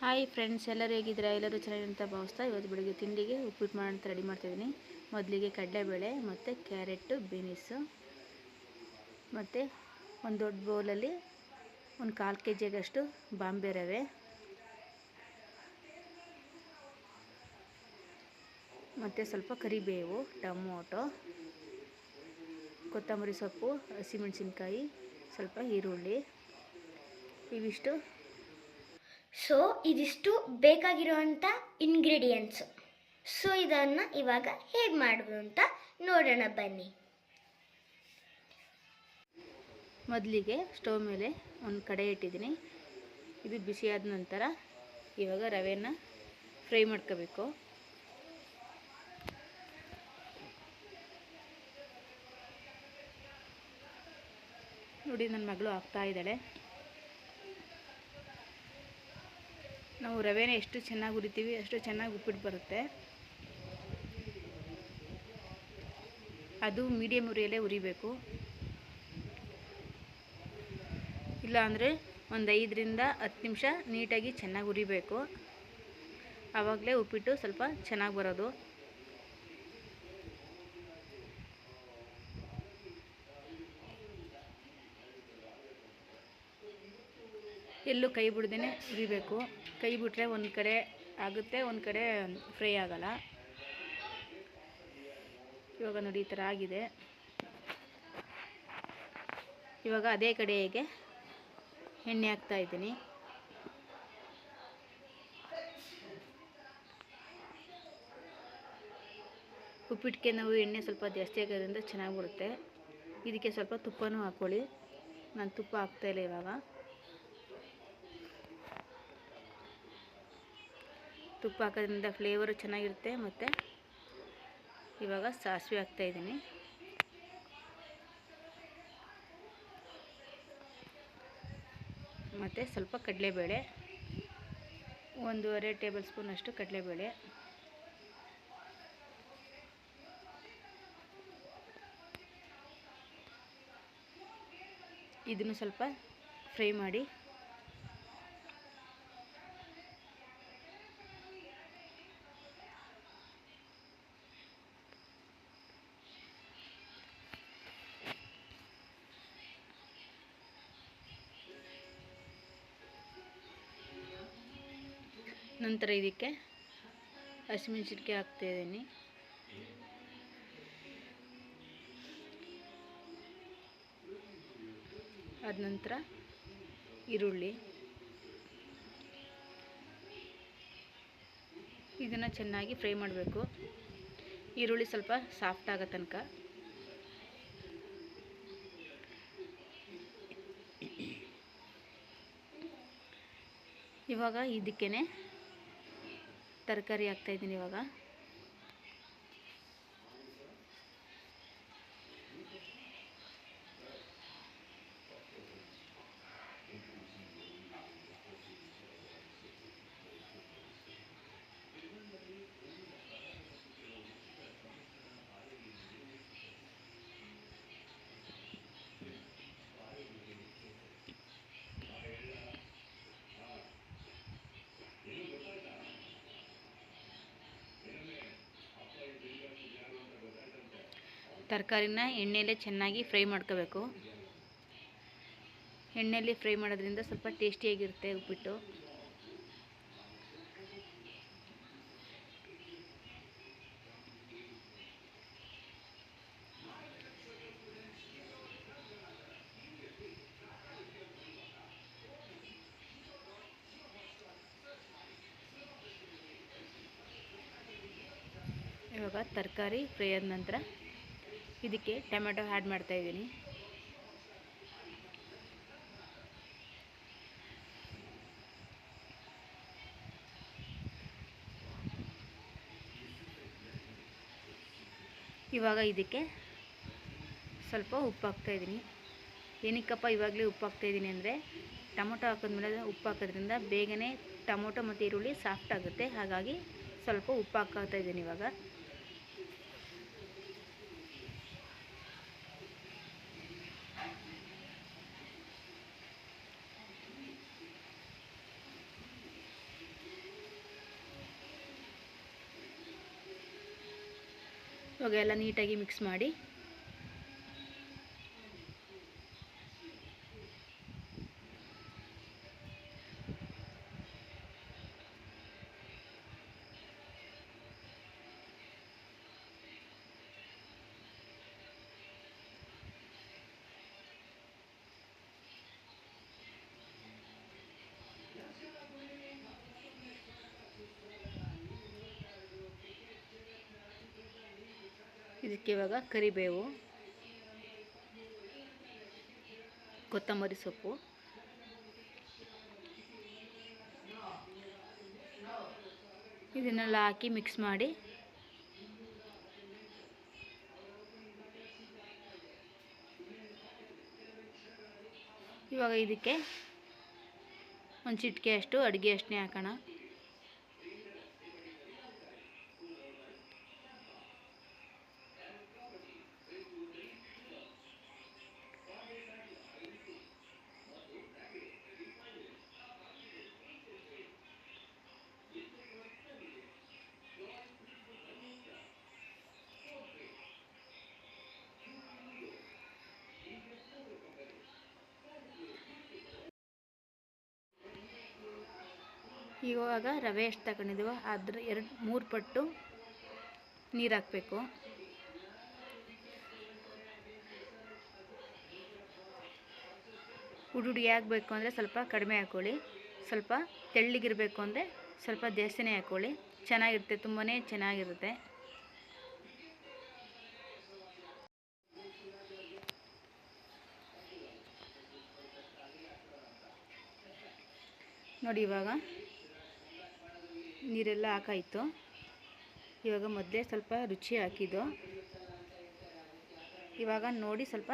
Hi friends, ಎಲ್ಲರೂ ಹೇಗಿದ್ದೀರಾ? ಎಲ್ಲರೂ ಚೆನ್ನಾಗಿ ಅಂತ ಭಾವಿಸ್ತಾ ಇವತ್ತು ಬೆಳಿಗ್ಗೆ ತಿಂಡಿಗೆ ಉಪ್ಪಿಟ್ಟು ಅಂತ ರೆಡಿ ಮಾಡ್ತಿದ್ದೀನಿ. ಮೊದಲಿಗೆ ಕಡಲೆಬೇಳೆ ಮತ್ತು ಕ್ಯಾರೆಟು ಬೀನಿಸು ಮತ್ತು ಒಂದು ದೊಡ್ಡ ಬೌಲಲ್ಲಿ ಒಂದು ಕಾಲು ಕೆ ಜಿಗಷ್ಟು ಬಾಂಬೆ ರವೆ ಮತ್ತು ಸ್ವಲ್ಪ ಕರಿಬೇವು, ಟೊಮೊಟೊ, ಕೊತ್ತಂಬರಿ ಸೊಪ್ಪು, ಹಸಿಮೆಣಸಿನ್ಕಾಯಿ, ಸ್ವಲ್ಪ ಈರುಳ್ಳಿ. ಇವಿಷ್ಟು ಸೊ ಇದಿಷ್ಟು ಬೇಕಾಗಿರುವಂಥ ಇಂಗ್ರೀಡಿಯೆಂಟ್ಸು ಸೊ ಇದನ್ನು ಇವಾಗ ಹೇಗೆ ಮಾಡೋದು ಅಂತ ನೋಡೋಣ ಬನ್ನಿ. ಮೊದಲಿಗೆ ಸ್ಟವ್ ಮೇಲೆ ಒಂದು ಕಡೆ ಇಟ್ಟಿದ್ದೀನಿ. ಇದು ಬಿಸಿಯಾದ ನಂತರ ಇವಾಗ ರವೆನ ಫ್ರೈ ಮಾಡ್ಕೋಬೇಕು. ನೋಡಿ ನನ್ನ ಮಗಳು ಆಗ್ತಾ ನಾವು ರವೆನ ಎಷ್ಟು ಚೆನ್ನಾಗಿ ಹುರಿತೀವಿ ಅಷ್ಟು ಚೆನ್ನಾಗಿ ಉಪ್ಪಿಟ್ಟು ಬರುತ್ತೆ. ಅದು ಮೀಡಿಯಮ್ ಉರಿಯಲ್ಲೇ ಉರಿಬೇಕು. ಇಲ್ಲ ಅಂದರೆ ಒಂದು ಐದರಿಂದ ಹತ್ತು ನಿಮಿಷ ನೀಟಾಗಿ ಚೆನ್ನಾಗಿ ಉರಿಬೇಕು. ಆವಾಗಲೇ ಉಪ್ಪಿಟ್ಟು ಸ್ವಲ್ಪ ಚೆನ್ನಾಗಿ ಬರೋದು. ಎಲ್ಲೂ ಕೈ ಬಿಡ್ದೇ ಹುರಿಬೇಕು ಕೈ ಬಿಟ್ಟರೆ ಒಂದು ಕಡೆ ಆಗುತ್ತೆ, ಒಂದು ಕಡೆ ಫ್ರೈ ಆಗಲ್ಲ. ಇವಾಗ ನೋಡಿ ಈ ಥರ ಆಗಿದೆ. ಇವಾಗ ಅದೇ ಕಡೆಗೆ ಎಣ್ಣೆ ಹಾಕ್ತಾ ಇದ್ದೀನಿ. ಉಪ್ಪಿಟ್ಟಿಗೆ ನಾವು ಎಣ್ಣೆ ಸ್ವಲ್ಪ ಜಾಸ್ತಿ ಆಗೋದ್ರಿಂದ ಚೆನ್ನಾಗಿ ಬರುತ್ತೆ. ಇದಕ್ಕೆ ಸ್ವಲ್ಪ ತುಪ್ಪನೂ ಹಾಕ್ಕೊಳ್ಳಿ. ನಾನು ತುಪ್ಪ ಹಾಕ್ತಾಯಿಲ್ಲ ಇವಾಗ. ತುಪ್ಪ ಹಾಕೋದ್ರಿಂದ ಫ್ಲೇವರು ಚೆನ್ನಾಗಿರುತ್ತೆ ಮತ್ತು ಇವಾಗ ಸಾಸಿವೆ ಹಾಕ್ತಾಯಿದ್ದೀನಿ ಮತ್ತು ಸ್ವಲ್ಪ ಕಡಲೆಬೇಳೆ, ಒಂದೂವರೆ ಟೇಬಲ್ ಸ್ಪೂನಷ್ಟು ಕಡಲೆಬೇಳೆ. ಇದನ್ನು ಸ್ವಲ್ಪ ಫ್ರೈ ಮಾಡಿ ನಂತರ ಇದಕ್ಕೆ ಹಸಿಮೆಣಸಿನ್ಕಾಯಿ ಹಾಕ್ತಾಯಿದ್ದೀನಿ ಅದ ನಂತರ ಈರುಳ್ಳಿ. ಇದನ್ನು ಚೆನ್ನಾಗಿ ಫ್ರೈ ಮಾಡಬೇಕು. ಈರುಳ್ಳಿ ಸ್ವಲ್ಪ ಸಾಫ್ಟ್ ಆಗೋ ತನಕ. ಇವಾಗ ಇದಕ್ಕೇ ತರಕಾರಿ ಹಾಕ್ತಾಯಿದ್ದೀನಿ ಇವಾಗ. ತರಕಾರಿನ ಎಣ್ಣೆಯಲ್ಲೇ ಚೆನ್ನಾಗಿ ಫ್ರೈ ಮಾಡ್ಕೋಬೇಕು. ಎಣ್ಣೆಯಲ್ಲಿ ಫ್ರೈ ಮಾಡೋದ್ರಿಂದ ಸ್ವಲ್ಪ ಟೇಸ್ಟಿಯಾಗಿರುತ್ತೆ ಉಪ್ಪಿಟ್ಟು. ಇವಾಗ ತರಕಾರಿ ಫ್ರೈ ಆದ ನಂತರ ಇದಕ್ಕೆ ಟೊಮೆಟೊ ಆ್ಯಡ್ ಮಾಡ್ತಾಯಿದ್ದೀನಿ ಇವಾಗ ಇದಕ್ಕೆ ಸ್ವಲ್ಪ ಉಪ್ಪು ಹಾಕ್ತಾಯಿದ್ದೀನಿ ಏನಕ್ಕಪ್ಪ ಇವಾಗಲೇ ಉಪ್ಪು ಹಾಕ್ತಾಯಿದ್ದೀನಿ ಅಂದರೆ ಟೊಮೊಟೊ ಹಾಕಿದ್ಮೇಲೆ ಉಪ್ಪು ಹಾಕೋದ್ರಿಂದ ಬೇಗನೆ ಟೊಮೊಟೊ ಮತ್ತು ಈರುಳ್ಳಿ ಸಾಫ್ಟ್ ಆಗುತ್ತೆ. ಹಾಗಾಗಿ ಸ್ವಲ್ಪ ಉಪ್ಪು ಹಾಕ್ತಾ ಇದ್ದೀನಿ ಇವಾಗ. ಇವಾಗ ಎಲ್ಲ ನೀಟಾಗಿ ಮಿಕ್ಸ್ ಮಾಡಿ ಇದಕ್ಕೆ ಇವಾಗ ಕರಿಬೇವು, ಕೊತ್ತಂಬರಿ ಸೊಪ್ಪು, ಇದನ್ನೆಲ್ಲ ಹಾಕಿ ಮಿಕ್ಸ್ ಮಾಡಿ ಇವಾಗ ಇದಕ್ಕೆ ಒಂದು ಚಿಟಿಕೆ ಅಷ್ಟು ಅಡುಗೆ ಅಷ್ಟನ್ನೇ ಹಾಕೋಣ. ಇವಾಗ ರವೆ ಎಷ್ಟು ತಗೊಂಡಿದ್ದೀವೋ ಅದ್ರ ಎರಡು, ಮೂರು ಪಟ್ಟು ನೀರು ಹಾಕಬೇಕು. ಉಡುಡಿ ಆಗಬೇಕು ಅಂದರೆ ಸ್ವಲ್ಪ ಕಡಿಮೆ ಹಾಕ್ಕೊಳ್ಳಿ ಸ್ವಲ್ಪ ತೆಳ್ಳಗಿರಬೇಕು ಅಂದರೆ ಸ್ವಲ್ಪ ಜಾಸ್ತಿನೇ ಹಾಕ್ಕೊಳ್ಳಿ ಚೆನ್ನಾಗಿರುತ್ತೆ ತುಂಬಾ ಚೆನ್ನಾಗಿರುತ್ತೆ. ನೋಡಿ ಇವಾಗ ನೀರೆಲ್ಲ ಹಾಕಾಯಿತು. ಇವಾಗ ಮೊದಲೇ ಸ್ವಲ್ಪ ರುಚಿ ಹಾಕಿದ್ದು. ಇವಾಗ ನೋಡಿ ಸ್ವಲ್ಪ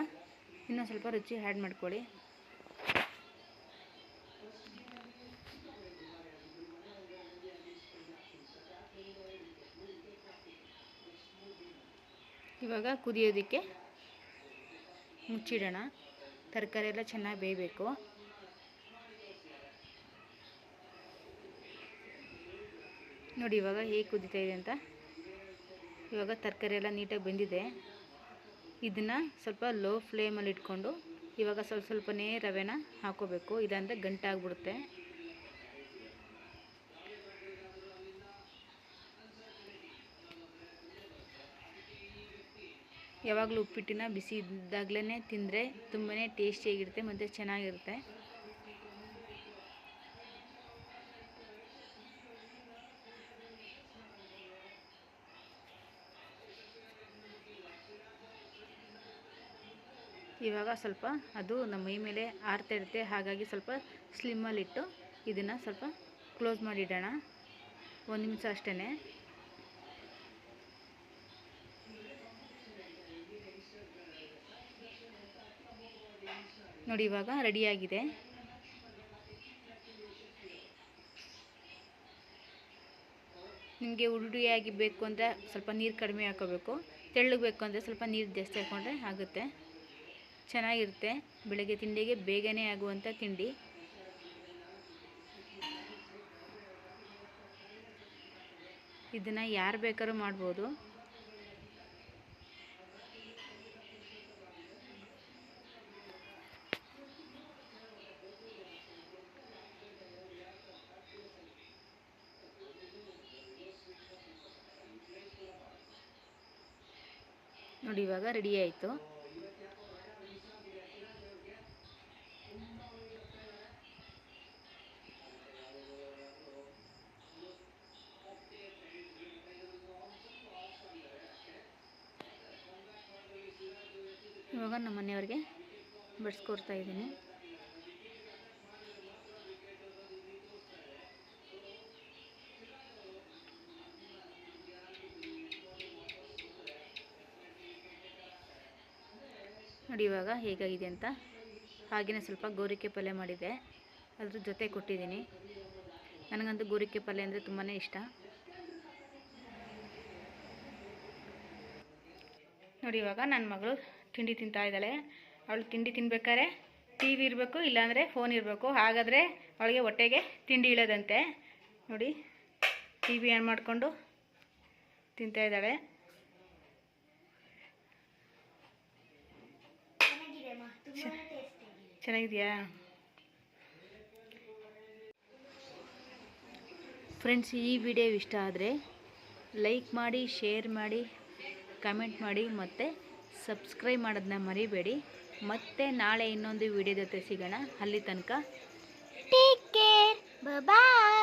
ಇನ್ನೂ ಸ್ವಲ್ಪ ರುಚಿ ಆ್ಯಡ್ ಮಾಡ್ಕೊಳ್ಳಿ. ಇವಾಗ ಕುದಿಯೋದಕ್ಕೆ ಮುಚ್ಚಿಡೋಣ. ತರಕಾರಿ ಎಲ್ಲ ಚೆನ್ನಾಗಿ ಬೇಯಬೇಕು. ನೋಡಿ, ಇವಾಗ ಹೇಗೆ ಕುದೀತಾ ಇದೆ ಅಂತ. ಇವಾಗ ತರಕಾರಿ ಎಲ್ಲ ನೀಟಾಗಿ ಬೆಂದಿದೆ. ಇದನ್ನು ಸ್ವಲ್ಪ ಲೋ ಫ್ಲೇಮಲ್ಲಿ ಇಟ್ಕೊಂಡು ಇವಾಗ ಸ್ವಲ್ಪ ಸ್ವಲ್ಪನೇ ರವೆನ ಹಾಕೋಬೇಕು. ಇಲ್ಲಾಂದರೆ ಗಂಟಾಗ್ಬಿಡುತ್ತೆ ಯಾವಾಗಲೂ ಉಪ್ಪಿಟ್ಟಿನ ಬಿಸಿ ಇದ್ದಾಗಲೇ ತಿಂದರೆ ತುಂಬಾ ಟೇಸ್ಟಿಯಾಗಿರುತ್ತೆ ಮತ್ತು ಚೆನ್ನಾಗಿರುತ್ತೆ. ಇವಾಗ ಸ್ವಲ್ಪ ಅದು ನಮ್ಮ ಮೈ ಮೇಲೆ ಆರ್ತಾ ಇರುತ್ತೆ. ಹಾಗಾಗಿ ಸ್ವಲ್ಪ ಸ್ಲಿಮ್ಮಲ್ಲಿಟ್ಟು ಇದನ್ನು ಸ್ವಲ್ಪ ಕ್ಲೋಸ್ ಮಾಡಿಡೋಣ. ಒಂದು ನಿಮಿಷ ಅಷ್ಟೇ ನೋಡಿ, ಇವಾಗ ರೆಡಿಯಾಗಿದೆ ನಿಮಗೆ ಉರುಡಿಯಾಗಿ ಬೇಕು ಅಂದರೆ ಸ್ವಲ್ಪ ನೀರು ಕಡಿಮೆ ಹಾಕೋಬೇಕು. ತೆಳ್ಳಗೆ ಬೇಕು ಅಂದರೆ ಸ್ವಲ್ಪ ನೀರು ಜಾಸ್ತಿ ಹಾಕ್ಕೊಂಡ್ರೆ ಆಗುತ್ತೆ. ಚೆನ್ನಾಗಿರುತ್ತೆ. ಬೆಳಗ್ಗೆ ತಿಂಡಿಗೆ ಬೇಗನೆ ಆಗುವಂಥ ತಿಂಡಿ. ಇದನ್ನು ಯಾರು ಬೇಕಾದ್ರೂ ಮಾಡ್ಬೋದು. ನೋಡಿ ಇವಾಗ ರೆಡಿ ಆಯಿತು ಇವಾಗ ನಮ್ಮ ಮನೆಯವ್ರಿಗೆ ಬಡಿಸ್ಕೊಡ್ತಾ ಇದ್ದೀನಿ. ನೋಡಿ ಇವಾಗ ಹೇಗಾಗಿದೆ ಅಂತ. ಹಾಗೆಯೇ ಸ್ವಲ್ಪ ಗೋರಿಕೆ ಪಲ್ಯ ಮಾಡಿದೆ ಅದ್ರ ಜೊತೆ ಕೊಟ್ಟಿದ್ದೀನಿ. ನನಗಂತೂ ಗೋರಿಕೆ ಪಲ್ಯ ಅಂದರೆ ತುಂಬಾ ಇಷ್ಟ. ನೋಡಿ ಇವಾಗ ನನ್ನ ಮಗಳು ತಿಂಡಿ ತಿಂತಾ ಇದ್ದಾಳೆ. ಅವಳು ತಿಂಡಿ ತಿನ್ಬೇಕಾರೆ ಟಿ ವಿ ಇರಬೇಕು, ಇಲ್ಲಾಂದರೆ ಫೋನ್ ಇರಬೇಕು. ಹಾಗಾದರೆ ಅವಳಿಗೆ ಹೊಟ್ಟೆಗೆ ತಿಂಡಿ ಇಳೋದಂತೆ. ನೋಡಿ ಟಿ ವಿ ಆನ್ ಮಾಡಿಕೊಂಡು ತಿಂತಾಯಿದ್ದಾಳೆ ಚೆನ್ನಾಗಿದೆಯಾ? ಫ್ರೆಂಡ್ಸ್ ಈ ವಿಡಿಯೋ ಇಷ್ಟ ಆದರೆ ಲೈಕ್ ಮಾಡಿ ಶೇರ್ ಮಾಡಿ ಕಮೆಂಟ್ ಮಾಡಿ, ಮತ್ತು ಸಬ್ಸ್ಕ್ರೈಬ್ ಮಾಡೋದನ್ನ ಮರಿಬೇಡಿ. ಮತ್ತೆ ನಾಳೆ ಇನ್ನೊಂದು ವಿಡಿಯೋ ಜೊತೆ ಸಿಗೋಣ. ಅಲ್ಲಿ ತನಕ ಟೇಕ್ ಕೇರ್ ಬಾಯ್